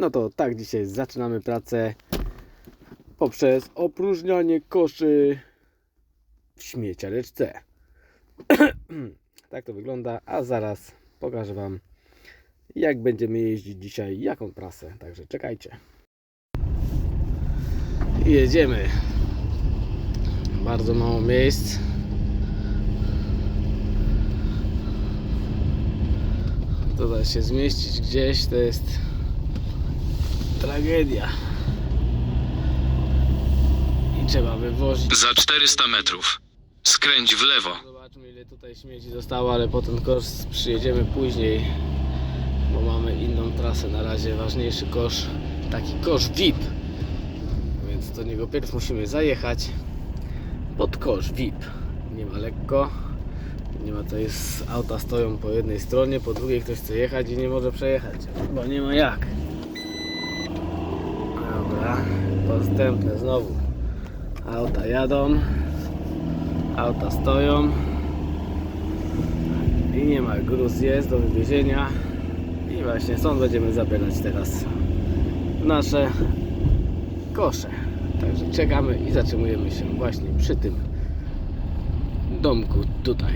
No to tak, dzisiaj zaczynamy pracę poprzez opróżnianie koszy w śmieciareczce. tak to wygląda, a zaraz pokażę Wam jak będziemy jeździć dzisiaj, jaką trasę, także czekajcie. Jedziemy. Bardzo mało miejsc. Tutaj się zmieścić gdzieś to jest tragedia. I trzeba wywozić. Za 400 metrów. Skręć w lewo. Zobaczmy ile tutaj śmieci zostało, ale po ten kosz przyjedziemy później, bo mamy inną trasę. Na razie ważniejszy kosz, taki kosz VIP. Więc do niego pierw musimy zajechać pod kosz VIP. Nie ma lekko. Nie ma to jest auta stoją po jednej stronie, po drugiej ktoś chce jechać i nie może przejechać, bo nie ma jak. Postępne znowu. Auta jadą. Auta stoją i nie ma, gruz jest do wywiezienia i właśnie stąd będziemy zabierać teraz nasze kosze. Także czekamy i zatrzymujemy się właśnie przy tym domku tutaj.